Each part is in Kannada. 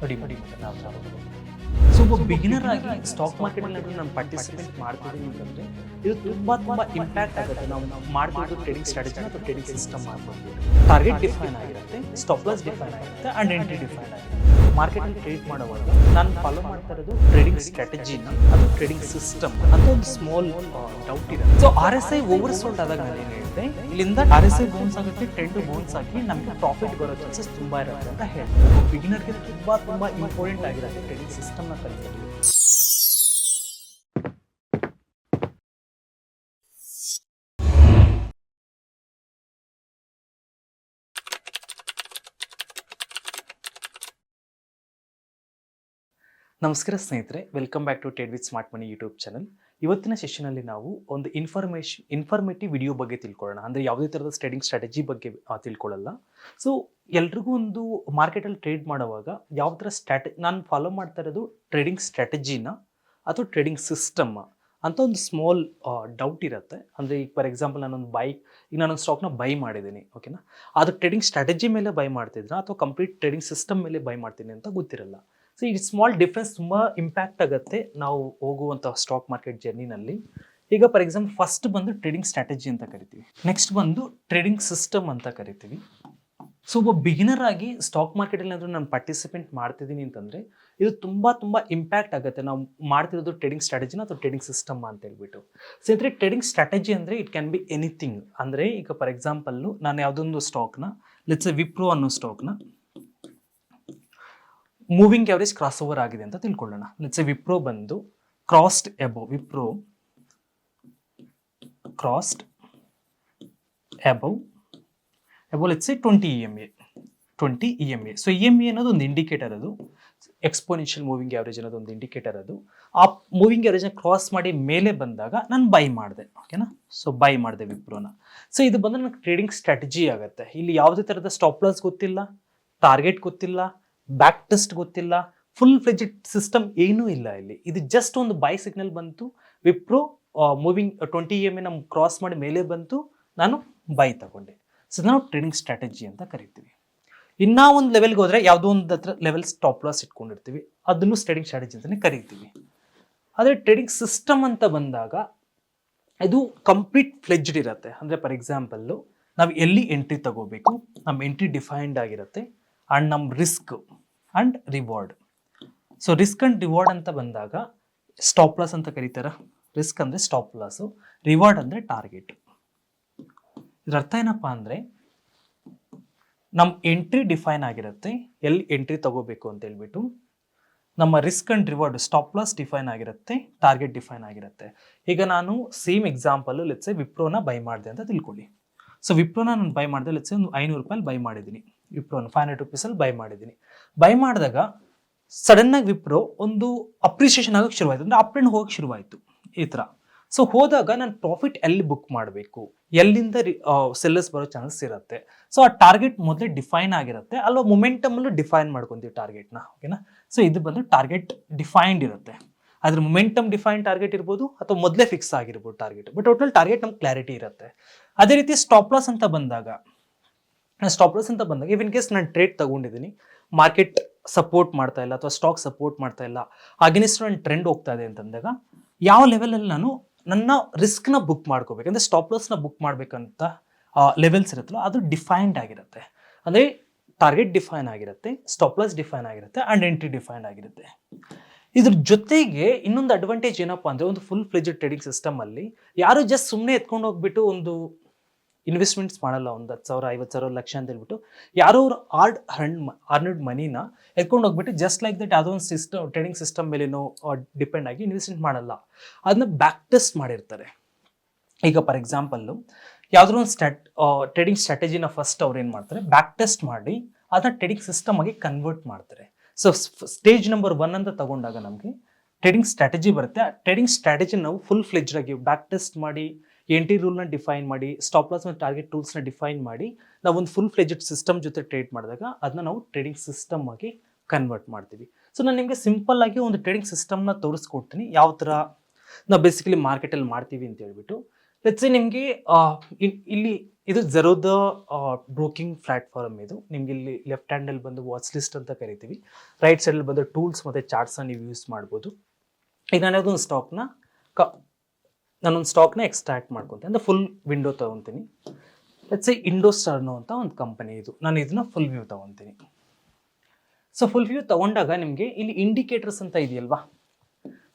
ನೋಡಿ ನೋಡಿ ನಾವು ಸೊ ಒಬ್ಬ ಬಿಗಿನರ್ ಆಗಿ ಸ್ಟಾಕ್ ಮಾರ್ಕೆಟ್ ಅಲ್ಲಿ ನಾನು ಪಾರ್ಟಿಸಿಪೇಟ್ ಮಾಡ್ತಿದ್ದೀನಿ ಅಂತಂದ್ರೆ ಇದು ತುಂಬಾ ತುಂಬಾ ಇಂಪ್ಯಾಕ್ಟ್ ಆಗುತ್ತೆ. ನಾವು ಮಾಡ್ಬೋದು ಟ್ರೇಡಿಂಗ್ ಸ್ಟ್ರಾಟಜಿ ಅಥವಾ ಟ್ರೇಡಿಂಗ್ ಸಿಸ್ಟಮ್ ಮಾಡ್ಬೋದು. ಟಾರ್ಗೆಟ್ ಡಿಫೈನ್ ಆಗಿರುತ್ತೆ ಸ್ಟಾಪ್ ಲಾಸ್ ಡಿಫೈನ್ ಆಗಿರುತ್ತೆ ಅಂಡ್ ಎಂಟ್ರಿ ಡಿಫೈನ್ ಆಗಿರುತ್ತೆ. ಮಾರ್ಕೆಟ್ ಅಲ್ಲಿ ಟ್ರೇಡ್ ಮಾಡುವಾಗ ನಾನು ಫಾಲೋ ಮಾಡ್ತಾ ಇರೋದು ಟ್ರೇಡಿಂಗ್ ಸ್ಟ್ರಾಟಜಿ ಅದು ಟ್ರೇಡಿಂಗ್ ಸಿಸ್ಟಮ್ ಅಂತ ಒಂದು ಸ್ಮಾಲ್ ಡೌಟ್ ಇದೆ. So R S I oversold ಆದಾಗ ನಾನು ಏನು ಹೇಳಿದೆ ಇಲ್ಲಿಂದ ಆರ್ ಎಸ್ ಐ ಬೋನ್ಸ್ ಆಗುತ್ತೆ ಟ್ರೆಂಡ್ ಬೋನ್ಸ್ ಆಗಿ ನಮಗೆ ಪ್ರಾಫಿಟ್ ಬರೋ ಚಾನ್ಸಸ್ ತುಂಬಾ ಇರುತ್ತೆ ಅಂತ ಹೇಳ್ತಾರೆ ಬಿಗಿನರ್ಗೆ ತುಂಬಾ ತುಂಬಾ ಇಂಪಾರ್ಟೆಂಟ್ ಆಗಿರುತ್ತೆ ಟ್ರೇಡಿಂಗ್ ಸಿಸ್ಟಮ್ನ ಕಲಿಯೋದು ನಮಸ್ಕಾರ ಸ್ನೇಹಿತರೆ welcome back to ಟೇಡ್ with smart money YouTube channel ಇವತ್ತಿನ ಸೆಷನಲ್ಲಿ ನಾವು ಒಂದು ಇನ್ಫಾರ್ಮೇಶನ್ ಇನ್ಫಾರ್ಮೇಟಿವ್ ವಿಡಿಯೋ ಬಗ್ಗೆ ತಿಳ್ಕೊಳ್ಳೋಣ. ಅಂದರೆ ಯಾವುದೇ ಥರದ ಟ್ರೇಡಿಂಗ್ ಸ್ಟ್ರಾಟಜಿ ಬಗ್ಗೆ ತಿಳ್ಕೊಳ್ಳಲ್ಲ. ಸೊ ಎಲ್ರಿಗೂ ಒಂದು ಮಾರ್ಕೆಟಲ್ಲಿ ಟ್ರೇಡ್ ಮಾಡುವಾಗ ಯಾವ ಥರ ಸ್ಟ್ರಾಟ ನಾನು ಫಾಲೋ ಮಾಡ್ತಾ ಇರೋದು ಟ್ರೇಡಿಂಗ್ ಸ್ಟ್ರಾಟಜಿನ ಅಥವಾ ಟ್ರೇಡಿಂಗ್ ಸಿಸ್ಟಮ್ ಅಂತ ಒಂದು ಸ್ಮಾಲ್ ಡೌಟ್ ಇರುತ್ತೆ. ಅಂದರೆ ಈಗ ಫಾರ್ ಎಕ್ಸಾಂಪಲ್ ನಾನೊಂದು ಬೈ ಈಗ ನಾನೊಂದು ಸ್ಟಾಕ್ನ ಬೈ ಮಾಡಿದ್ದೀನಿ ಓಕೆನಾ ಅದು ಟ್ರೇಡಿಂಗ್ ಸ್ಟ್ರಾಟಜಿ ಮೇಲೆ ಬೈ ಮಾಡ್ತಿದ್ರಾ ಅಥವಾ ಕಂಪ್ಲೀಟ್ ಟ್ರೇಡಿಂಗ್ ಸಿಸ್ಟಮ್ ಮೇಲೆ ಬೈ ಮಾಡ್ತೀನಿ ಅಂತ ಗೊತ್ತಿರಲ್ಲ. ಸೊ ಈ ಸ್ಮಾಲ್ ಡಿಫ್ರೆನ್ಸ್ ತುಂಬ ಇಂಪ್ಯಾಕ್ಟ್ ಆಗುತ್ತೆ ನಾವು ಹೋಗುವಂಥ ಸ್ಟಾಕ್ ಮಾರ್ಕೆಟ್ ಜರ್ನಿನಲ್ಲಿ ಈಗ ಫಾರ್ ಎಕ್ಸಾಂಪಲ್ ಫಸ್ಟ್ ಬಂದು ಟ್ರೇಡಿಂಗ್ ಸ್ಟ್ರಾಟಜಿ ಅಂತ ಕರಿತೀವಿ. ನೆಕ್ಸ್ಟ್ ಬಂದು ಟ್ರೇಡಿಂಗ್ ಸಿಸ್ಟಮ್ ಅಂತ ಕರಿತೀವಿ. ಸೊ ಒಬ್ಬ ಬಿಗಿನರ್ ಆಗಿ ಸ್ಟಾಕ್ ಮಾರ್ಕೆಟಲ್ಲಿ ಏನಾದರೂ ನಾನು ಪಾರ್ಟಿಸಿಪೇಟ್ ಮಾಡ್ತಿದ್ದೀನಿ ಅಂತಂದರೆ, ಇದು ತುಂಬ ತುಂಬ ಇಂಪ್ಯಾಕ್ಟ್ ಆಗುತ್ತೆ. ನಾವು ಮಾಡ್ತಿರೋದು ಟ್ರೇಡಿಂಗ್ ಸ್ಟ್ರಾಟಜಿನ ಅಥವಾ ಟ್ರೇಡಿಂಗ್ ಸಿಸ್ಟಮ್ ಅಂತ ಹೇಳ್ಬಿಟ್ಟು ಸೊ ಅಂದರೆ ಟ್ರೇಡಿಂಗ್ ಸ್ಟ್ರಾಟಜಿ ಅಂದರೆ ಇಟ್ ಕ್ಯಾನ್ ಬಿ ಎನಿಥಿಂಗ್ ಅಂದರೆ ಈಗ ಫಾರ್ ಎಕ್ಸಾಂಪಲ್ಲು ನಾನು ಯಾವುದೊಂದು ಸ್ಟಾಕ್ನ ಲೆಟ್ಸ್ ವಿಪ್ರೋ ಅನ್ನೋ ಸ್ಟಾಕ್ನ ಮೂವಿಂಗ್ ಎವರೇಜ್ ಕ್ರಾಸ್ ಓವರ್ ಆಗಿದೆ ಅಂತ ತಿಳ್ಕೊಳ್ಳೋಣ. ಲೆಟ್ಸ್ ವಿಪ್ರೋ ಬಂದು crossed above Wipro crossed above above let's twenty E M A twenty E M A so E M A ಅನ್ನೋದು ಒಂದು ಇಂಡಿಕೇಟರ್ ಅದು. ಎಕ್ಸ್ಪೋನೆನ್ಷಿಯಲ್ ಮೂವಿಂಗ್ ಆವ್ರೇಜ್ ಅನ್ನೋದು ಒಂದು ಇಂಡಿಕೇಟರ್ ಅದು. ಆ ಮೂವಿಂಗ್ ಆವ್ರೇಜ್ನ ಕ್ರಾಸ್ ಮಾಡಿ ಮೇಲೆ ಬಂದಾಗ ನಾನು ಬೈ ಮಾಡಿದೆ ಓಕೆನಾ ಸೊ ಬೈ ಮಾಡಿದೆ ವಿಪ್ರೋನ ಸೊ ಇದು ಬಂದು ನನಗೆ ಟ್ರೇಡಿಂಗ್ ಸ್ಟ್ರಾಟಜಿ ಆಗುತ್ತೆ. ಇಲ್ಲಿ ಯಾವುದೇ ಥರದ ಸ್ಟಾಪ್ ಲಾಸ್ ಗೊತ್ತಿಲ್ಲ ಟಾರ್ಗೆಟ್ ಗೊತ್ತಿಲ್ಲ ಬ್ಯಾಕ್ ಟೆಸ್ಟ್ ಗೊತ್ತಿಲ್ಲ ಫುಲ್ ಫ್ಲೆಜೆಡ್ ಸಿಸ್ಟಮ್ ಏನೂ ಇಲ್ಲ ಇಲ್ಲಿ. ಇದು ಜಸ್ಟ್ ಒಂದು ಬೈ ಸಿಗ್ನಲ್ ಬಂತು Wipro moving twenty M A cross ಮಾಡಿ ಮೇಲೆ ಬಂತು, ನಾನು ಬೈ ತಗೊಂಡೆ. ಸೊ ನಾವು ಟ್ರೇಡಿಂಗ್ ಸ್ಟ್ರಾಟಜಿ ಅಂತ ಕರಿತೀವಿ. ಇನ್ನೂ ಒಂದು ಲೆವೆಲ್ಗೆ ಹೋದರೆ ಯಾವುದೋ ಒಂದು ಹತ್ರ ಲೆವೆಲ್ ಸ್ಟಾಪ್ ಲಾಸ್ ಇಟ್ಕೊಂಡಿರ್ತೀವಿ. ಅದನ್ನು ಟ್ರೇಡಿಂಗ್ ಸ್ಟ್ರಾಟಜಿ ಅಂತಲೇ ಕರಿತೀವಿ. ಆದರೆ ಟ್ರೇಡಿಂಗ್ ಸಿಸ್ಟಮ್ ಅಂತ ಬಂದಾಗ ಇದು ಕಂಪ್ಲೀಟ್ ಫ್ಲೆಜ್ಡ್ ಇರುತ್ತೆ. ಅಂದರೆ ಫಾರ್ ಎಕ್ಸಾಂಪಲ್ಲು ನಾವು ಎಲ್ಲಿ ಎಂಟ್ರಿ ತಗೋಬೇಕು ನಮ್ಮ ಎಂಟ್ರಿ ಡಿಫೈನ್ಡ್ ಆಗಿರುತ್ತೆ. ಆ್ಯಂಡ್ ನಮ್ಮ risk and reward. So risk and reward ಅಂತ ಬಂದಾಗ ಸ್ಟಾಪ್ ಲಾಸ್ ಅಂತ ಕರೀತಾರ. ರಿಸ್ಕ್ ಅಂದರೆ ಸ್ಟಾಪ್ ಲಾಸು ರಿವಾರ್ಡ್ ಅಂದರೆ ಟಾರ್ಗೆಟ್. ಇದ್ರ ಅರ್ಥ ಏನಪ್ಪ ಅಂದರೆ ನಮ್ಮ ಎಂಟ್ರಿ ಡಿಫೈನ್ ಆಗಿರುತ್ತೆ, ಎಲ್ಲಿ ಎಂಟ್ರಿ ತಗೋಬೇಕು ಅಂತ ಹೇಳ್ಬಿಟ್ಟು ನಮ್ಮ risk and reward stop loss define ಆಗಿರುತ್ತೆ, ಟಾರ್ಗೆಟ್ ಡಿಫೈನ್ ಆಗಿರುತ್ತೆ. ಈಗ ನಾನು ಸೇಮ್ ಎಕ್ಸಾಂಪಲ್ ಲೆಟ್ಸೆ ವಿಪ್ರೋನ ಬೈ ಮಾಡಿದೆ ಅಂತ ತಿಳ್ಕೊಳ್ಳಿ. ಸೊ ವಿಪ್ರೋನ ನಾನು ಬೈ ಮಾಡಿದೆ ಲೆಟ್ಸೆ ಒಂದು ಐನೂರು ರೂಪಾಯಿ ಬೈ ಮಾಡಿದ್ದೀನಿ. ವಿಪ್ರೋನ ಫೈವ್ ಹಂಡ್ರೆಡ್ ರುಪೀಸಲ್ಲಿ ಬೈ ಮಾಡಿದ್ದೀನಿ. ಬೈ ಮಾಡಿದಾಗ ಸಡನ್ನಾಗಿ ವಿಪ್ರೋ ಒಂದು ಅಪ್ರಿಷಿಯೇಷನ್ ಆಗೋಕ್ಕೆ ಶುರುವಾಯಿತು. ಅಂದರೆ ಅಪ್ ಆ್ಯಂಡ್ ಹೋಗಕ್ಕೆ ಶುರುವಾಯಿತು ಈ ಥರ. ಸೊ ಹೋದಾಗ ನಾನು ಪ್ರಾಫಿಟ್ ಎಲ್ಲಿ ಬುಕ್ ಮಾಡಬೇಕು? ಎಲ್ಲಿಂದ ಸೆಲ್ಲರ್ಸ್ ಬರೋ ಚಾನ್ಸಸ್ ಇರುತ್ತೆ? ಸೊ ಆ ಟಾರ್ಗೆಟ್ ಮೊದಲೇ ಡಿಫೈನ್ ಆಗಿರುತ್ತೆ. ಅಲ್ವಾ ಮೊಮೆಂಟಮಲ್ಲೂ ಡಿಫೈನ್ ಮಾಡ್ಕೊತೀವಿ ಟಾರ್ಗೆಟ್ನ ಓಕೆನಾ ಸೊ ಇದು ಬಂದು ಟಾರ್ಗೆಟ್ ಡಿಫೈನ್ಡ್ ಇರುತ್ತೆ. ಅದ್ರ ಮೊಮೆಂಟಮ್ ಡಿಫೈನ್ ಟಾರ್ಗೆಟ್ ಇರ್ಬೋದು, ಅಥವಾ ಮೊದಲೇ ಫಿಕ್ಸ್ ಆಗಿರ್ಬೋದು ಟಾರ್ಗೆಟ್ ಬಟ್ ಟೋಟಲ್ ಟಾರ್ಗೆಟ್ ನಮ್ಗೆ ಕ್ಲಾರಿಟಿ ಇರುತ್ತೆ. ಅದೇ ರೀತಿ ಸ್ಟಾಪ್ ಲಾಸ್ ಅಂತ ಬಂದಾಗ ಸ್ಟಾಪ್ ಲಾಸ್ ಅಂತ ಬಂದಾಗ ಇವ್ ಇನ್ ಕೇಸ್ ನಾನು ಟ್ರೇಡ್ ತಗೊಂಡಿದ್ದೀನಿ. ಮಾರ್ಕೆಟ್ ಸಪೋರ್ಟ್ ಮಾಡ್ತಾ ಇಲ್ಲ ಅಥವಾ ಸ್ಟಾಕ್ ಸಪೋರ್ಟ್ ಮಾಡ್ತಾ ಇಲ್ಲ. ಅಗೇನಿಸ್ಟ್ ನನ್ನ ಟ್ರೆಂಡ್ ಹೋಗ್ತಾ ಇದೆ ಅಂತಂದಾಗ, ಯಾವ ಲೆವೆಲಲ್ಲಿ ನಾನು ನನ್ನ ರಿಸ್ಕ್ನ ಬುಕ್ ಮಾಡ್ಕೋಬೇಕು? ಅಂದರೆ ಸ್ಟಾಪ್ ಲಾಸ್ನ ಬುಕ್ ಮಾಡಬೇಕಂತ ಲೆವೆಲ್ಸ್ ಇರುತ್ತಲ್ಲ, ಅದು ಡಿಫೈನ್ಡ್ ಆಗಿರುತ್ತೆ. ಅಂದರೆ ಟಾರ್ಗೆಟ್ ಡಿಫೈನ್ ಆಗಿರುತ್ತೆ ಸ್ಟಾಪ್ ಲಾಸ್ ಡಿಫೈನ್ ಆಗಿರುತ್ತೆ ಆ್ಯಂಡ್ ಎಂಟ್ರಿ ಡಿಫೈನ್ ಆಗಿರುತ್ತೆ. ಇದ್ರ ಜೊತೆಗೆ ಇನ್ನೊಂದು ಅಡ್ವಾಂಟೇಜ್ ಏನಪ್ಪ ಅಂದರೆ, ಒಂದು ಫುಲ್ ಫ್ಲೆಜ್ ಟ್ರೇಡಿಂಗ್ ಸಿಸ್ಟಮಲ್ಲಿ ಯಾರು ಜಸ್ಟ್ ಸುಮ್ಮನೆ ಎತ್ಕೊಂಡು ಹೋಗ್ಬಿಟ್ಟು ಒಂದು ಇನ್ವೆಸ್ಟ್ಮೆಂಟ್ಸ್ ಮಾಡಲ್ಲ, ಒಂದು ಹತ್ತು ಸಾವಿರ, ಐವತ್ತು ಸಾವಿರ, ಲಕ್ಷ ಅಂತ ಹೇಳ್ಬಿಟ್ಟು ಯಾರೋ ಅವ್ರು ಆರ್ಡ್ ಹಂಡ್ ಅರ್ನಡ್ ಮನಿನ ಎತ್ಕೊಂಡು ಹೋಗ್ಬಿಟ್ಟು ಜಸ್ಟ್ ಲೈಕ್ ದಟ್ ಒಂದು ಸಿಸ್ಟಮ್ ಟ್ರೇಡಿಂಗ್ ಸಿಸ್ಟಮ್ ಮೇಲೇನೋ ಡಿಪೆಂಡ್ ಆಗಿ ಇನ್ವೆಸ್ಟ್ಮೆಂಟ್ ಮಾಡಲ್ಲ. ಅದನ್ನ ಬ್ಯಾಕ್ ಟೆಸ್ಟ್ ಮಾಡಿರ್ತಾರೆ. ಈಗ ಫಾರ್ ಎಕ್ಸಾಂಪಲ್ಲು ಯಾವುದೋ ಒಂದು ಸ್ಟ್ಯಾಟ್ ಟ್ರೇಡಿಂಗ್ ಸ್ಟ್ರಾಟಜಿನ ಫಸ್ಟ್ ಅವ್ರು ಏನು ಮಾಡ್ತಾರೆ? ಬ್ಯಾಕ್ ಟೆಸ್ಟ್ ಮಾಡಿ ಅದನ್ನ ಟ್ರೇಡಿಂಗ್ ಸಿಸ್ಟಮ್ ಆಗಿ ಕನ್ವರ್ಟ್ ಮಾಡ್ತಾರೆ. ಸೊ ಸ್ಟೇಜ್ ನಂಬರ್ ಒನ್ ಅಂತ ತಗೊಂಡಾಗ ನಮಗೆ ಟ್ರೇಡಿಂಗ್ ಸ್ಟ್ರಾಟಜಿ ಬರುತ್ತೆ. ಆ ಟ್ರೇಡಿಂಗ್ ಸ್ಟ್ರಾಟಜಿ ನಾವು ಫುಲ್ ಫ್ಲೆಜ್ಡ್ ಆಗಿ ಬ್ಯಾಕ್ ಟೆಸ್ಟ್ ಮಾಡಿ ಎಂಟ್ರಿ ರೂಲ್ನ ಡಿಫೈನ್ ಮಾಡಿ ಸ್ಟಾಪ್ ಲಾಸ್ ಮತ್ತು ಟಾರ್ಗೆಟ್ ಟೂಲ್ಸ್ನ ಡಿಫೈನ್ ಮಾಡಿ, ನಾವು ಒಂದು ಫುಲ್ ಫ್ಲೆಜೆಡ್ ಸಿಸ್ಟಮ್ ಜೊತೆ ಟ್ರೇಡ್ ಮಾಡಿದಾಗ ಅದನ್ನ ನಾವು ಟ್ರೇಡಿಂಗ್ ಸಿಸ್ಟಮ್ ಆಗಿ ಕನ್ವರ್ಟ್ ಮಾಡ್ತೀವಿ. ಸೊ ನಾನು ನಿಮಗೆ ಸಿಂಪಲ್ ಆಗಿ ಒಂದು ಟ್ರೇಡಿಂಗ್ ಸಿಸ್ಟಮ್ನ ತೋರಿಸ್ಕೊಡ್ತೀನಿ. ಯಾವ ಥರ ನಾವು ಬೇಸಿಕಲಿ ಮಾರ್ಕೆಟಲ್ಲಿ ಮಾಡ್ತೀವಿ ಅಂತ ಹೇಳ್ಬಿಟ್ಟು. ಲೆಟ್ಸೆ ನಿಮಗೆ ಇಲ್ಲಿ ಇದು ಜರೋದ ಬ್ರೋಕಿಂಗ್ ಪ್ಲಾಟ್ಫಾರ್ಮ್ ಇದು. ನಿಮ್ಗೆ ಇಲ್ಲಿ ಲೆಫ್ಟ್ ಹ್ಯಾಂಡಲ್ಲಿ ಬಂದು ವಾಚ್ ಲಿಸ್ಟ್ ಅಂತ ಕರಿತೀವಿ. ರೈಟ್ ಸೈಡಲ್ಲಿ ಬಂದು ಟೂಲ್ಸ್ ಮತ್ತು ಚಾರ್ಟ್ಸ್ನ ನೀವು ಯೂಸ್ ಮಾಡ್ಬೋದು. ಈಗ ನಾನು ಒಂದು ಸ್ಟಾಕ್ನ ಕ ನಾನೊಂದು ಸ್ಟಾಕ್ನ ಎಕ್ಸ್ಟ್ರಾಕ್ಟ್ ಮಾಡ್ಕೊತೀನಿ ಅಂದರೆ ಫುಲ್ ವಿಂಡೋ ತೊಗೊತೀನಿ. ಲೆಟ್ಸ್ ಇಂಡೋಸ್ಟಾರ್ ಅನ್ನೋ ಅಂತ ಒಂದು ಕಂಪನಿ ಇದು. ನಾನು ಇದನ್ನ ಫುಲ್ ವ್ಯೂ ತೊಗೊತೀನಿ. ಸೊ ಫುಲ್ ವ್ಯೂ ತೊಗೊಂಡಾಗ ನಿಮಗೆ ಇಲ್ಲಿ ಇಂಡಿಕೇಟರ್ಸ್ ಅಂತ ಇದೆಯಲ್ವಾ?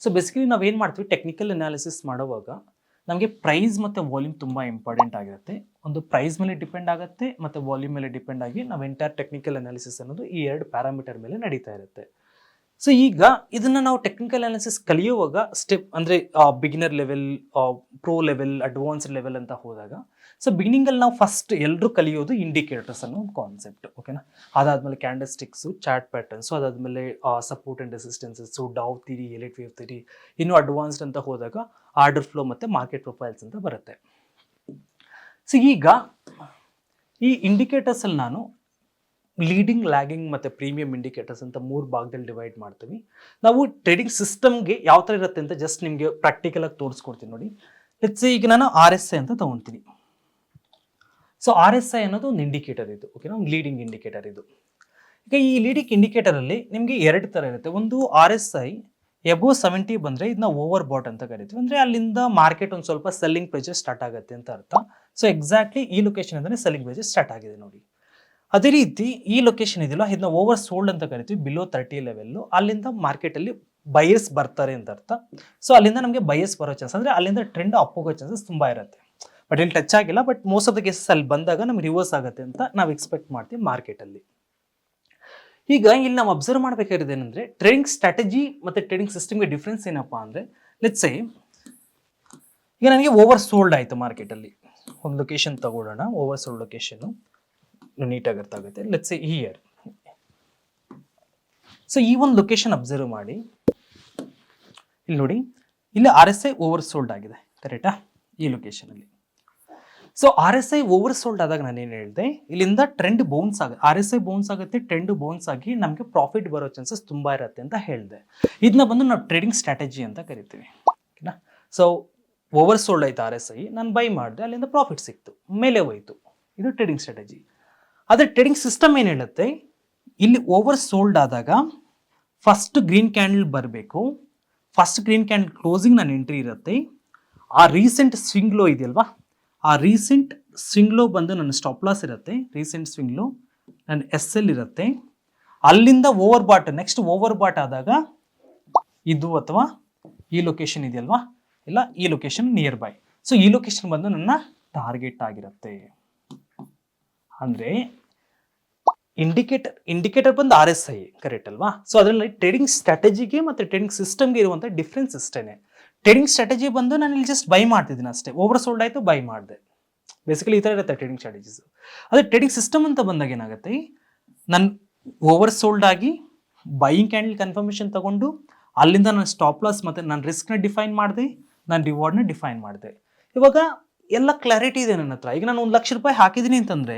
ಸೊ ಬೇಸಿಕಲಿ ನಾವೇನು ಮಾಡ್ತೀವಿ? ಟೆಕ್ನಿಕಲ್ ಅನಾಲಿಸಿಸ್ ಮಾಡುವಾಗ ನಮಗೆ ಪ್ರೈಸ್ ಮತ್ತು ವಾಲ್ಯೂಮ್ ತುಂಬ ಇಂಪಾರ್ಟೆಂಟ್ ಆಗಿರುತ್ತೆ. ಒಂದು ಪ್ರೈಸ್ ಮೇಲೆ ಡಿಪೆಂಡ್ ಆಗುತ್ತೆ, ಮತ್ತು ವಾಲ್ಯೂಮ್ ಮೇಲೆ ಡಿಪೆಂಡ್ ಆಗಿ ನಾವು ಎಂಟೈರ್ ಟೆಕ್ನಿಕಲ್ ಅನಾಲಿಸಿಸ್ ಅನ್ನೋದು ಈ ಎರಡು ಪ್ಯಾರಾಮೀಟರ್ ಮೇಲೆ ನಡೀತಾ ಇರುತ್ತೆ. ಸೊ ಈಗ ಇದನ್ನ ನಾವು ಟೆಕ್ನಿಕಲ್ ಅನಾಲಿಸಿಸ್ ಕಲಿಯುವಾಗ ಸ್ಟೆಪ್ ಅಂದರೆ beginner level pro level advanced level ಅಂತ ಹೋದಾಗ ಸೊ ಬಿಗಿನಿಂಗಲ್ಲಿ ನಾವು ಫಸ್ಟ್ ಎಲ್ಲರೂ ಕಲಿಯೋದು ಇಂಡಿಕೇಟರ್ಸ್ ಅನ್ನೋ ಒಂದು ಕಾನ್ಸೆಪ್ಟ್ ಓಕೆನಾ ಅದಾದಮೇಲೆ ಕ್ಯಾಂಡಲ್ಸ್ಟಿಕ್ಸು ಚಾರ್ಟ್ ಪ್ಯಾಟರ್ನ್ಸು ಅದಾದಮೇಲೆ support and resistances Dow theory Elliott wave theory ಇನ್ನೂ ಅಡ್ವಾನ್ಸ್ಡ್ ಅಂತ ಹೋದಾಗ ಆರ್ಡರ್ ಫ್ಲೋ ಮತ್ತು ಮಾರ್ಕೆಟ್ ಪ್ರೊಫೈಲ್ಸ್ ಅಂತ ಬರುತ್ತೆ. ಸೊ ಈಗ ಈ ಇಂಡಿಕೇಟರ್ಸಲ್ಲಿ ನಾನು ಲೀಡಿಂಗ್ ಲ್ಯಾಗಿಂಗ್ ಮತ್ತು ಪ್ರೀಮಿಯಂ ಇಂಡಿಕೇಟರ್ಸ್ ಅಂತ ಮೂರು ಭಾಗದಲ್ಲಿ ಡಿವೈಡ್ ಮಾಡ್ತೀವಿ. ನಾವು ಟ್ರೇಡಿಂಗ್ ಸಿಸ್ಟಮ್ಗೆ ಯಾವ ಥರ ಇರುತ್ತೆ ಅಂತ ಜಸ್ಟ್ ನಿಮಗೆ ಪ್ರಾಕ್ಟಿಕಲಾಗಿ ತೋರಿಸ್ಕೊಡ್ತೀನಿ ನೋಡಿ. ಲೆಟ್ಸ್ ಈಗ ನಾನು ಆರ್ ಎಸ್ ಐ ಅಂತ ತೊಗೊತೀನಿ. ಸೊ ಆರ್ ಎಸ್ ಐ ಅನ್ನೋದು ಒಂದು ಇಂಡಿಕೇಟರ್ ಇದು. ಓಕೆನಾ ಒಂದು ಲೀಡಿಂಗ್ ಇಂಡಿಕೇಟರ್ ಇದು. ಈಗ ಈ ಲೀಡಿಂಗ್ ಇಂಡಿಕೇಟರಲ್ಲಿ ನಿಮಗೆ ಎರಡು ಥರ ಇರುತ್ತೆ. ಒಂದು R S I above seventy ಬಂದರೆ ಇದನ್ನ ಓವರ್ ಬಾಟ್ ಅಂತ ಕರಿತೀವಿ. ಅಂದರೆ ಅಲ್ಲಿಂದ ಮಾರ್ಕೆಟ್ ಒಂದು ಸ್ವಲ್ಪ ಸೆಲ್ಲಿಂಗ್ ಪ್ರೈಜಸ್ ಸ್ಟಾರ್ಟ್ ಆಗುತ್ತೆ ಅಂತ ಅರ್ಥ. ಸೊ ಎಕ್ಸಾಕ್ಟ್ಲಿ ಈ ಲೊಕೇಶನ್ ಅಂದರೆ ಸೆಲ್ಲಿಂಗ್ ಪ್ರೈಜಸ್ ಸ್ಟಾರ್ಟ್ ಆಗಿದೆ ನೋಡಿ. ಅದೇ ರೀತಿ ಈ ಲೊಕೇಶನ್ ಇದೆಯಲ್ಲ, ಇದನ್ನ ಓವರ್ ಸೋಲ್ಡ್ ಅಂತ ಕರಿತೀವಿ ಬಿಲೋ ತರ್ಟಿ ಲೆವೆಲ್ಲು ಅಲ್ಲಿಂದ ಮಾರ್ಕೆಟಲ್ಲಿ ಬಯರ್ಸ್ ಬರ್ತಾರೆ ಅಂತ ಅರ್ಥ. ಸೊ ಅಲ್ಲಿಂದ ನಮಗೆ ಬಯಸ್ ಬರೋ ಚಾನ್ಸ್ ಅಂದರೆ ಅಲ್ಲಿಂದ ಟ್ರೆಂಡ್ ಅಪ್ ಹೋಗೋ ಚಾನ್ಸಸ್ ತುಂಬ ಇರುತ್ತೆ. ಬಟ್ ಇಲ್ಲಿ ಟಚ್ ಆಗಿಲ್ಲ but most of the cases ಅಲ್ಲಿ ಬಂದಾಗ ನಮ್ಗೆ ರಿವರ್ಸ್ ಆಗುತ್ತೆ ಅಂತ ನಾವು ಎಕ್ಸ್ಪೆಕ್ಟ್ ಮಾಡ್ತೀವಿ ಮಾರ್ಕೆಟಲ್ಲಿ ಈಗ ಇಲ್ಲಿ ನಾವು ಅಬ್ಸರ್ವ್ ಮಾಡಬೇಕಾಗಿರೋದು ಏನಂದರೆ ಟ್ರೇಡಿಂಗ್ ಸ್ಟ್ರಾಟಜಿ ಮತ್ತು ಟ್ರೇಡಿಂಗ್ ಸಿಸ್ಟಮ್ಗೆ ಡಿಫ್ರೆನ್ಸ್ ಏನಪ್ಪಾ ಅಂದರೆ ಲೆಟ್ಸ್ ಸೇ ಈಗ ನನಗೆ ಓವರ್ ಸೋಲ್ಡ್ ಆಯಿತು ಮಾರ್ಕೆಟಲ್ಲಿ ಒಂದು ಲೊಕೇಶನ್ ತಗೊಳ್ಳೋಣ ಓವರ್ ಸೋಲ್ಡ್ ಲೊಕೇಶನ್ನು ನೀಟಾಗಿ ಅರ್ಥ ಆಗುತ್ತೆ. ಲೆಟ್ಸ್ ಎ ಇಯರ್ ಸೊ ಈ ಒಂದು ಲೊಕೇಶನ್ ಅಬ್ಸರ್ವ್ ಮಾಡಿ. ಇಲ್ಲಿ ನೋಡಿ, ಇಲ್ಲಿ R S I over sold ಆಗಿದೆ ಕರೆಕ್ಟಾ ಈ ಲೊಕೇಶನಲ್ಲಿ so R S I over sold ಆದಾಗ ನಾನು ಏನು ಹೇಳಿದೆ? ಇಲ್ಲಿಂದ ಟ್ರೆಂಡ್ ಬೌನ್ಸ್ ಆಗ ಆರ್ ಎಸ್ ಐ ಬೌನ್ಸ್ ಆಗುತ್ತೆ ಟ್ರೆಂಡ್ ಬೌನ್ಸ್ ಆಗಿ ನಮಗೆ ಪ್ರಾಫಿಟ್ ಬರೋ ಚಾನ್ಸಸ್ ತುಂಬ ಇರುತ್ತೆ ಅಂತ ಹೇಳಿದೆ. ಇದನ್ನ ಬಂದು ನಾವು ಟ್ರೇಡಿಂಗ್ ಸ್ಟ್ರಾಟಜಿ ಅಂತ ಕರಿತೀವಿ. ಓಕೆನಾ? ಸೊ ಓವರ್ ಸೋಲ್ಡ್ ಆಯ್ತು ಆರ್ ಎಸ್ ಐ ನಾನು ಬೈ ಮಾಡಿದೆ, ಅಲ್ಲಿಂದ ಪ್ರಾಫಿಟ್ ಸಿಕ್ತು. ಮೇಲೆ ಹೋಯ್ತು. ಇದು ಟ್ರೇಡಿಂಗ್ ಸ್ಟ್ರಾಟಜಿ ಆದರೆ ಟ್ರೇಡಿಂಗ್ ಸಿಸ್ಟಮ್ ಏನು ಹೇಳುತ್ತೆ? ಇಲ್ಲಿ ಓವರ್ ಸೋಲ್ಡ್ ಆದಾಗ ಫಸ್ಟ್ ಗ್ರೀನ್ ಕ್ಯಾಂಡಲ್ ಬರಬೇಕು. ಫಸ್ಟ್ ಗ್ರೀನ್ ಕ್ಯಾಂಡಲ್ ಕ್ಲೋಸಿಂಗ್ ನನ್ನ ಎಂಟ್ರಿ ಇರುತ್ತೆ. ಆ ರೀಸೆಂಟ್ ಸ್ವಿಂಗ್ ಲೋ ಇದೆಯಲ್ವಾ? ಆ ರೀಸೆಂಟ್ ಸ್ವಿಂಗ್ ಲೋ ಬಂದು ನನ್ನ ಸ್ಟಾಪ್ ಲಾಸ್ ಇರುತ್ತೆ. ರೀಸೆಂಟ್ ಸ್ವಿಂಗ್ ಲೋ ನನ್ನ ಎಸ್ ಎಲ್ ಇರುತ್ತೆ. ಅಲ್ಲಿಂದ over bought next over bought ಆದಾಗ ಇದು ಅಥವಾ ಈ ಲೊಕೇಶನ್ ಇದೆಯಲ್ವಾ? ಇಲ್ಲ, ಈ ಲೊಕೇಶನ್ ನಿಯರ್ ಬೈ ಸೊ ಈ ಲೊಕೇಶನ್ ಬಂದು ನನ್ನ ಟಾರ್ಗೆಟ್ ಆಗಿರುತ್ತೆ. ಅಂದರೆ ಇಂಡಿಕೇಟರ್ ಇಂಡಿಕೇಟರ್ ಬಂದು ಆರ್ ಎಸ್ ಐ ಕರೆಕ್ಟ್ ಅಲ್ವಾ? ಸೊ ಅದರಲ್ಲಿ ಟ್ರೇಡಿಂಗ್ ಸ್ಟ್ರಾಟಜಿಗೆ ಮತ್ತು ಟ್ರೇಡಿಂಗ್ ಸಿಸ್ಟಮ್ಗೆ ಇರುವಂಥ ಡಿಫ್ರೆನ್ಸ್ ಇಷ್ಟೇ ಟ್ರೇಡಿಂಗ್ ಸ್ಟ್ರಾಟಜಿ ಬಂದು ನಾನು ಇಲ್ಲಿ ಜಸ್ಟ್ ಬೈ ಮಾಡ್ತಿದ್ದೀನಿ ಅಷ್ಟೇ. ಓವರ್ ಸೋಲ್ಡ್ ಆಯಿತು ಬೈ ಮಾಡಿದೆ. ಬೇಸಿಕಲಿ ಈ ಥರ ಇರುತ್ತೆ ಟ್ರೇಡಿಂಗ್ ಸ್ಟ್ರಾಟಜೀಸ್ ಅದೇ ಟ್ರೇಡಿಂಗ್ ಸಿಸ್ಟಮ್ ಅಂತ ಬಂದಾಗ ಏನಾಗುತ್ತೆ? ನನ್ನ ಓವರ್ ಸೋಲ್ಡ್ ಆಗಿ ಬೈಯಿಂಗ್ ಕ್ಯಾಂಡಲ್ ಕನ್ಫರ್ಮೇಷನ್ ತಗೊಂಡು ಅಲ್ಲಿಂದ ನಾನು ಸ್ಟಾಪ್ ಲಾಸ್ ಮತ್ತು ನಾನು ರಿಸ್ಕ್ನ ಡಿಫೈನ್ ಮಾಡಿದೆ, ನಾನು ರಿವಾರ್ಡ್ನ ಡಿಫೈನ್ ಮಾಡಿದೆ. ಇವಾಗ ಎಲ್ಲ ಕ್ಲಾರಿಟಿ ಇದೆ ನನ್ನ ಹತ್ರ. ಈಗ ನಾನು ಒಂದು ಲಕ್ಷ ರೂಪಾಯಿ ಹಾಕಿದ್ದೀನಿ ಅಂತಂದರೆ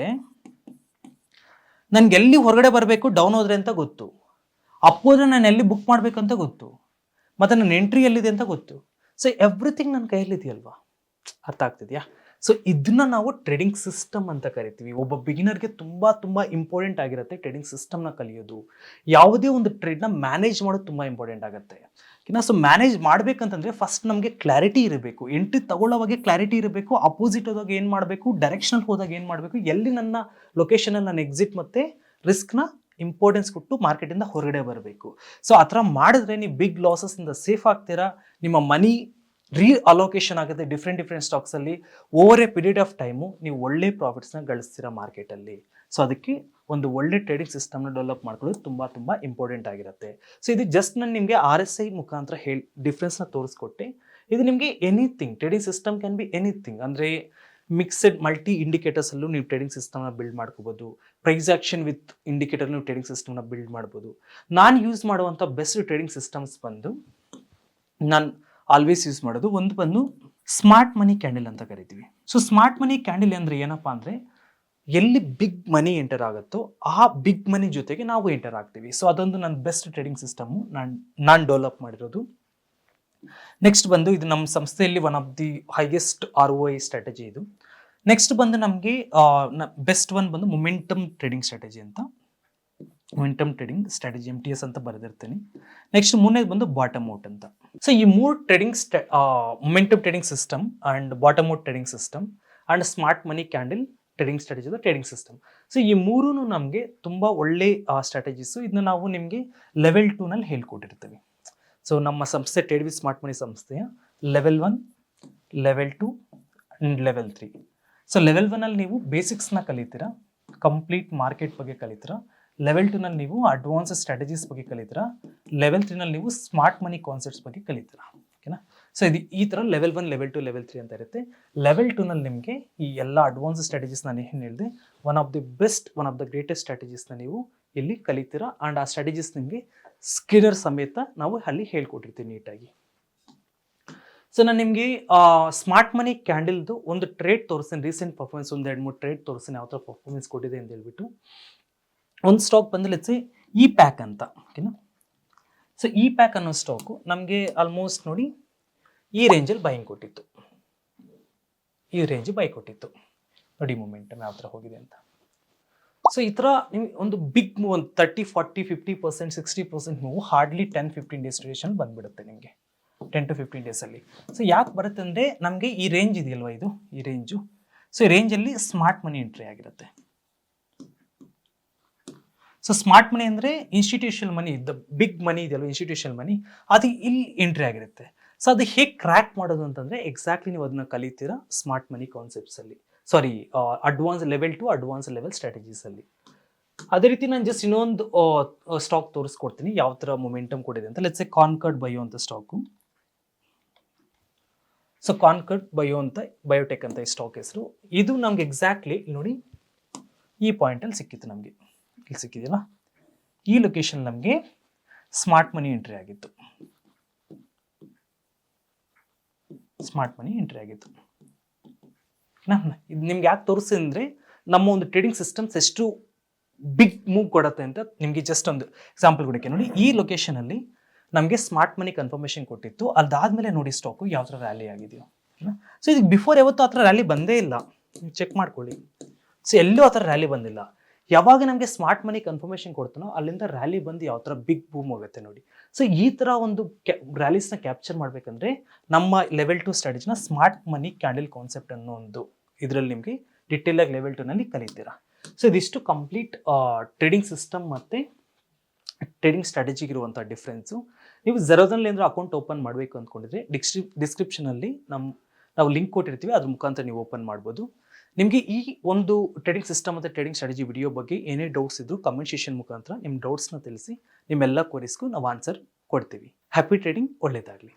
ನನ್ಗೆ ಎಲ್ಲಿ ಹೊರಗಡೆ ಬರಬೇಕು ಡೌನ್ ಹೋದ್ರೆ ಅಂತ ಗೊತ್ತು. ಅಪ್ ಹೋದ್ರೆ ನಾನು ಎಲ್ಲಿ ಬುಕ್ ಮಾಡಬೇಕಂತ ಗೊತ್ತು. ಮತ್ತು ನನ್ನ ಎಂಟ್ರಿ ಎಲ್ಲಿದೆ ಅಂತ ಗೊತ್ತು. ಸೊ ಎವ್ರಿಥಿಂಗ್ ನನ್ನ ಕೈಯಲ್ಲಿದೆಯಲ್ವಾ? ಅರ್ಥ ಆಗ್ತಿದೆಯಾ? ಸೊ ಇದನ್ನ ನಾವು ಟ್ರೇಡಿಂಗ್ ಸಿಸ್ಟಮ್ ಅಂತ ಕರಿತೀವಿ. ಒಬ್ಬ ಬಿಗಿನರ್ಗೆ ತುಂಬ ತುಂಬ ಇಂಪಾರ್ಟೆಂಟ್ ಆಗಿರುತ್ತೆ ಟ್ರೇಡಿಂಗ್ ಸಿಸ್ಟಮ್ನ ಕಲಿಯೋದು. ಯಾವುದೇ ಒಂದು ಟ್ರೇಡ್ನ ಮ್ಯಾನೇಜ್ ಮಾಡೋದು ತುಂಬ ಇಂಪಾರ್ಟೆಂಟ್ ಆಗುತ್ತೆ. ಇನ್ನು ಸೊ ಮ್ಯಾನೇಜ್ ಮಾಡಬೇಕಂತಂದರೆ ಫಸ್ಟ್ ನಮಗೆ ಕ್ಲಾರಿಟಿ ಇರಬೇಕು. ಎಂಟ್ರಿ ತಗೊಳ್ಳೋವಾಗೆ ಕ್ಲಾರಿಟಿ ಇರಬೇಕು. ಅಪೋಸಿಟ್ ಹೋದಾಗ ಏನು ಮಾಡಬೇಕು? ಡೈರೆಕ್ಷನಲ್ಲಿ ಹೋದಾಗ ಏನು ಮಾಡಬೇಕು? ಎಲ್ಲಿ ನನ್ನ ಲೊಕೇಶನಲ್ಲಿ ನಾನು ಎಕ್ಸಿಟ್ ಮತ್ತು ರಿಸ್ಕ್ನ ಇಂಪಾರ್ಟೆನ್ಸ್ ಕೊಟ್ಟು ಮಾರ್ಕೆಟಿಂದ ಹೊರಗಡೆ ಬರಬೇಕು. ಸೊ ಆ ಥರ ಮಾಡಿದ್ರೆ ನೀವು ಬಿಗ್ ಲಾಸಸ್ಸಿಂದ ಸೇಫ್ ಆಗ್ತೀರಾ? ನಿಮ್ಮ ಮನಿ ರೀ ಅಲೋಕೇಶನ್ ಆಗುತ್ತೆ different different ಸ್ಟಾಕ್ಸಲ್ಲಿ over a period of time ನೀವು ಒಳ್ಳೆ ಪ್ರಾಫಿಟ್ಸ್ನ ಗಳಿಸ್ತೀರಾ ಮಾರ್ಕೆಟಲ್ಲಿ ಸೊ ಅದಕ್ಕೆ ಒಂದು ಒಳ್ಳೆ ಟ್ರೇಡಿಂಗ್ ಸಿಸ್ಟಮ್ನ ಡೆವಲಪ್ ಮಾಡ್ಕೊಳ್ಳೋದು ತುಂಬ ತುಂಬ ಇಂಪಾರ್ಟೆಂಟ್ ಆಗಿರುತ್ತೆ. ಸೊ ಇದು ಜಸ್ಟ್ ನಾನು ನಿಮಗೆ ಆರ್ ಎಸ್ ಐ ಮುಖಾಂತರ ಹೇಳಿ ಡಿಫ್ರೆನ್ಸ್ನ ತೋರಿಸ್ಕೊಟ್ಟೆ. ಇದು ನಿಮಗೆ anything trading system can be anything ಅಂದರೆ ಮಿಕ್ಸೆಡ್ ಮಲ್ಟಿ ಇಂಡಿಕೇಟರ್ಸಲ್ಲೂ ನೀವು ಟ್ರೇಡಿಂಗ್ ಸಿಸ್ಟಮ್ನ ಬಿಲ್ಡ್ ಮಾಡ್ಕೋಬೋದು. ಪ್ರೈಸ್ ಆಕ್ಷನ್ ವಿತ್ ಇಂಡಿಕೇಟರ್ ನೀವು ಟ್ರೇಡಿಂಗ್ ಸಿಸ್ಟಮ್ನ ಬಿಲ್ಡ್ ಮಾಡ್ಬೋದು. ನಾನು ಯೂಸ್ ಮಾಡುವಂಥ ಬೆಸ್ಟ್ ಟ್ರೇಡಿಂಗ್ ಸಿಸ್ಟಮ್ಸ್ ಬಂದು, ನಾನು ಆಲ್ವೇಸ್ ಯೂಸ್ ಮಾಡೋದು. ಒಂದು ಬಂದು ಸ್ಮಾರ್ಟ್ ಮನಿ ಕ್ಯಾಂಡಲ್ ಅಂತ ಕರಿತೀವಿ. ಸೊ ಸ್ಮಾರ್ಟ್ ಮನಿ ಕ್ಯಾಂಡಲ್ ಅಂದರೆ ಏನಪ್ಪ ಅಂದರೆ ಎಲ್ಲಿ ಬಿಗ್ ಮನಿ ಎಂಟರ್ ಆಗುತ್ತೋ ಆ ಬಿಗ್ ಮನಿ ಜೊತೆಗೆ ನಾವು ಎಂಟರ್ ಆಗ್ತೀವಿ. ಸೊ ಅದೊಂದು ನನ್ನ ಬೆಸ್ಟ್ ಟ್ರೇಡಿಂಗ್ ಸಿಸ್ಟಮು ನಾನು ನಾನು ಡೆವಲಪ್ ಮಾಡಿರೋದು. ನೆಕ್ಸ್ಟ್ ಬಂದು ಇದು ನಮ್ಮ ಸಂಸ್ಥೆಯಲ್ಲಿ one of the highest R O I strategy ಇದು. ನೆಕ್ಸ್ಟ್ ಬಂದು ನಮಗೆ ಬೆಸ್ಟ್ ಒನ್ ಬಂದು ಮೊಮೆಂಟಮ್ ಟ್ರೇಡಿಂಗ್ ಸ್ಟ್ರಾಟಜಿ ಅಂತ. Momentum trading strategy M T S ಅಂತ ಬರೆದಿರ್ತೀನಿ. ನೆಕ್ಸ್ಟ್ ಮೂರನೇದು ಬಂದು ಬಾಟಮ್ ಔಟ್ ಅಂತ. ಸೊ ಈ ಮೂರು trading momentum trading system and bottom out trading system and smart money candle trading strategy trading system so ಈ ಮೂರೂ ನಮಗೆ ತುಂಬ ಒಳ್ಳೆ ಸ್ಟ್ರಾಟಜೀಸು ಇದನ್ನ ನಾವು ನಿಮಗೆ ಲೆವೆಲ್ ಟೂನಲ್ಲಿ ಹೇಳ್ಕೊಟ್ಟಿರ್ತೀವಿ. ಸೊ ನಮ್ಮ ಸಂಸ್ಥೆ ಟ್ರೇಡ್ ವಿತ್ ಸ್ಮಾರ್ಟ್ ಮನಿ ಸಂಸ್ಥೆಯ level one level two and level three so level ಒನ್ನಲ್ಲಿ ನೀವು ಬೇಸಿಕ್ಸ್ನ ಕಲಿತೀರಾ? ಕಂಪ್ಲೀಟ್ ಮಾರ್ಕೆಟ್ ಬಗ್ಗೆ ಕಲಿತೀರಾ? ಲೆವೆಲ್ ಟೂನಲ್ಲಿ ನೀವು ಅಡ್ವಾನ್ಸ್ ಸ್ಟ್ರಾಟಜೀಸ್ ಬಗ್ಗೆ ಕಲಿತೀರಾ. ಲೆವೆಲ್ ತ್ರೀನಲ್ಲಿ ನೀವು ಸ್ಮಾರ್ಟ್ ಮನಿ ಕಾನ್ಸೆಪ್ಟ್ಸ್ ಬಗ್ಗೆ ಕಲಿತೀರಾ. ಓಕೆನಾ ಸೊ ಇದು ಈ ಥರ level one level two level three ಅಂತ ಇರುತ್ತೆ. ಲೆವೆಲ್ ಟೂನಲ್ಲಿ ನಿಮಗೆ ಈ ಎಲ್ಲ ಅಡ್ವಾನ್ಸ್ ಸ್ಟ್ರಾಟಜೀಸ್ ನಾನು ಏನು ಹೇಳಿದೆ one of the best one of the greatest ಸ್ಟ್ರಾಟಜೀಸ್ನ ನೀವು ಇಲ್ಲಿ ಕಲಿತೀರಾ. ಆ್ಯಂಡ್ ಆ ಸ್ಟ್ರಾಟಜೀಸ್ ನಿಮಗೆ ಸ್ಕಿನರ್ ಸಮೇತ ನಾವು ಅಲ್ಲಿ ಹೇಳ್ಕೊಟ್ಟಿರ್ತೀವಿ ನೀಟಾಗಿ. ಸೊ ನಾನು ನಿಮಗೆ ಸ್ಮಾರ್ಟ್ ಮನಿ ಕ್ಯಾಂಡಲ್ದು ಒಂದು ಟ್ರೇಡ್ ತೋರಿಸ್ತೀನಿ ರೀಸೆಂಟ್ ಪರ್ಫಾರ್ಮೆನ್ಸ್ ಒಂದು ಎರಡು ಮೂರು ಟ್ರೇಡ್ ತೋರಿಸ್ತೀನಿ ಯಾವ ಥರ ಪರ್ಫಾರ್ಮೆನ್ಸ್ ಕೊಟ್ಟಿದೆ ಅಂತ ಹೇಳ್ಬಿಟ್ಟು. ಒಂದು ಸ್ಟಾಕ್ ಬಂದು ಲೆಟ್ಸ್ ಇ ಪ್ಯಾಕ್ ಅಂತ ಓಕೆನಾ ಸೊ ಇ ಪ್ಯಾಕ್ ಅನ್ನೋ ಸ್ಟಾಕು ನಮಗೆ ಆಲ್ಮೋಸ್ಟ್ ನೋಡಿ ಈ ರೇಂಜಲ್ಲಿ ಬೈಯಿಂಗ್ ಕೊಟ್ಟಿತ್ತು. ಈ ರೇಂಜ್ ಬೈ ಕೊಟ್ಟಿತ್ತು. ನೋಡಿ ಮೂಮೆಂಟಮ್ ಯಾವ ಥರ ಹೋಗಿದೆ ಅಂತ. ಸೊ ಈ ಥರ ಒಂದು ಬಿಗ್ ಮೂವ್ ಒಂದು thirty forty fifty percent sixty percent move hardly ten fifteen days duration ಬಂದುಬಿಡುತ್ತೆ ನಿಮಗೆ. ಟೆನ್ ಟು ಫಿಫ್ಟೀನ್ ಡೇಸಲ್ಲಿ ಸೊ ಯಾಕೆ ಬರುತ್ತೆ ಅಂದರೆ ನಮಗೆ ಈ ರೇಂಜ್ ಇದೆಯಲ್ವ ಇದು? ಈ ರೇಂಜು ಸೊ ಈ ರೇಂಜಲ್ಲಿ ಸ್ಮಾರ್ಟ್ ಮನಿ ಎಂಟ್ರಿ ಆಗಿರುತ್ತೆ. ಸೊ ಸ್ಮಾರ್ಟ್ ಮನಿ ಅಂದರೆ institutional money the big money ಇದೆಯಲ್ಲ ಇನ್ಸ್ಟಿಟ್ಯೂಷನಲ್ ಮನಿ ಅದು ಇಲ್ಲಿ ಎಂಟ್ರಿ ಆಗಿರುತ್ತೆ. ಸೊ ಅದು ಹೇಗೆ ಕ್ರ್ಯಾಕ್ ಮಾಡೋದು ಅಂತಂದರೆ ಎಕ್ಸಾಕ್ಟ್ಲಿ ನೀವು ಅದನ್ನ ಕಲಿತೀರಾ smart money ಕಾನ್ಸೆಪ್ಟ್ಸಲ್ಲಿ sorry advance level two advance level ಸ್ಟ್ರಾಟಜೀಸಲ್ಲಿ ಅದೇ ರೀತಿ ನಾನು ಜಸ್ಟ್ ಇನ್ನೊಂದು ಸ್ಟಾಕ್ ತೋರಿಸ್ಕೊಡ್ತೀನಿ, ಯಾವ ಥರ ಮೊಮೆಂಟಮ್ ಕೊಡಿದೆ ಅಂತ. ಲೆಟ್ಸ್ ಎ ಕಾನ್ಕರ್ಡ್ ಬಯೋ ಅಂತ ಸ್ಟಾಕು ಸೊ ಕಾನ್ಕರ್ಡ್ ಬಯೋ ಅಂತ ಬಯೋಟೆಕ್ ಅಂತ ಈ ಸ್ಟಾಕ್ ಹೆಸರು. ಇದು ನಮ್ಗೆ ಎಕ್ಸಾಕ್ಟ್ಲಿ ನೋಡಿ ಈ ಪಾಯಿಂಟಲ್ಲಿ ಸಿಕ್ಕಿತ್ತು ನಮಗೆ. ಇಲ್ಲಿ ಸಿಕ್ಕಿದೆಯಲ್ಲ ಈ ಲೊಕೇಶನ್ ನಮಗೆ ಸ್ಮಾರ್ಟ್ ಮನಿ ಎಂಟ್ರಿ ಆಗಿತ್ತು. ಸ್ಮಾರ್ಟ್ ಮನಿ ಎಂಟ್ರಿ ಆಗಿತ್ತು. ಇದು ನಿಮ್ಗೆ ಯಾಕೆ ತೋರಿಸಿ ಅಂದರೆ ನಮ್ಮ ಒಂದು ಟ್ರೇಡಿಂಗ್ ಸಿಸ್ಟಮ್ಸ್ ಎಷ್ಟು ಬಿಗ್ ಮೂವ್ ಕೊಡುತ್ತೆ ಅಂತ ನಿಮಗೆ ಜಸ್ಟ್ ಒಂದು ಎಕ್ಸಾಂಪಲ್ ಕೊಡಕ್ಕೆ. ನೋಡಿ, ಈ ಲೊಕೇಶನಲ್ಲಿ ನಮಗೆ ಸ್ಮಾರ್ಟ್ ಮನಿ ಕನ್ಫರ್ಮೇಷನ್ ಕೊಟ್ಟಿತ್ತು. ಅದಾದಮೇಲೆ ನೋಡಿ ಸ್ಟಾಕು ಯಾವ ಥರ ರ್ಯಾಲಿ ಆಗಿದೆಯೋ. ಸೊ ಇದಕ್ಕೆ ಬಿಫೋರ್ ಯಾವತ್ತೂ ಆ ಥರ ರ್ಯಾಲಿ ಬಂದೇ ಇಲ್ಲ. ಚೆಕ್ ಮಾಡ್ಕೊಳ್ಳಿ. ಸೊ ಎಲ್ಲೂ ಆ ಥರ ರ್ಯಾಲಿ ಬಂದಿಲ್ಲ. ಯಾವಾಗ ನಮಗೆ ಸ್ಮಾರ್ಟ್ ಮನಿ ಕನ್ಫರ್ಮೇಷನ್ ಕೊಡ್ತಾನೋ ಅಲ್ಲಿಂದ ರ್ಯಾಲಿ ಬಂದು ಯಾವ ಥರ ಬಿಗ್ ಬೂಮ್ ಹೋಗುತ್ತೆ ನೋಡಿ. ಸೊ ಈ ಥರ ಒಂದು ಕ್ಯಾ ರ್ಯಾಲೀಸ್ನ ಕ್ಯಾಪ್ಚರ್ ಮಾಡಬೇಕಂದ್ರೆ ನಮ್ಮ ಲೆವೆಲ್ ಟು ಸ್ಟ್ರಾಟಜಿನ ಸ್ಮಾರ್ಟ್ ಮನಿ ಕ್ಯಾಂಡಲ್ ಕಾನ್ಸೆಪ್ಟ್ ಅನ್ನೋ ಒಂದು ಇದರಲ್ಲಿ ನಿಮಗೆ ಡಿಟೇಲಾಗಿ ಲೆವೆಲ್ ಟೂನಲ್ಲಿ ಕಲಿತೀರಾ. ಸೊ ಇದಿಷ್ಟು ಕಂಪ್ಲೀಟ್ ಟ್ರೇಡಿಂಗ್ ಸಿಸ್ಟಮ್ ಮತ್ತು ಟ್ರೇಡಿಂಗ್ ಸ್ಟ್ರಾಟಜಿಗೆ ಇರುವಂಥ ಡಿಫ್ರೆನ್ಸು ನೀವು ಜರೋದಲ್ಲಿ ಏನಾದರೂ ಅಕೌಂಟ್ ಓಪನ್ ಮಾಡಬೇಕು ಅಂದ್ಕೊಂಡಿದ್ರೆ ಡಿಸ್ಕ್ರಿ ಡಿಸ್ಕ್ರಿಪ್ಷನಲ್ಲಿ ನಮ್ಮ ನಾವು ಲಿಂಕ್ ಕೊಟ್ಟಿರ್ತೀವಿ, ಅದ್ರ ಮುಖಾಂತರ ನೀವು ಓಪನ್ ಮಾಡ್ಬೋದು. ನಿಮಗೆ ಈ ಒಂದು ಟ್ರೇಡಿಂಗ್ ಸಿಸ್ಟಮ್ ಮತ್ತು ಟ್ರೇಡಿಂಗ್ ಸ್ಟ್ರಾಟಜಿ ವಿಡಿಯೋ ಬಗ್ಗೆ ಏನೇ ಡೌಟ್ಸ್ ಇದ್ದರೂ ಕಮೆಂಟ್ ಸೆಷನ್ ಮುಖಾಂತರ ನಿಮ್ಮ ಡೌಟ್ಸ್ನ ತಿಳಿಸಿ, ನಿಮ್ಮೆಲ್ಲ ಕ್ವರೀಸ್ಗೂ ನಾವು ಆನ್ಸರ್ ಕೊಡ್ತೀವಿ. ಹ್ಯಾಪಿ ಟ್ರೇಡಿಂಗ್ ಒಳ್ಳೆಯದಾಗಲಿ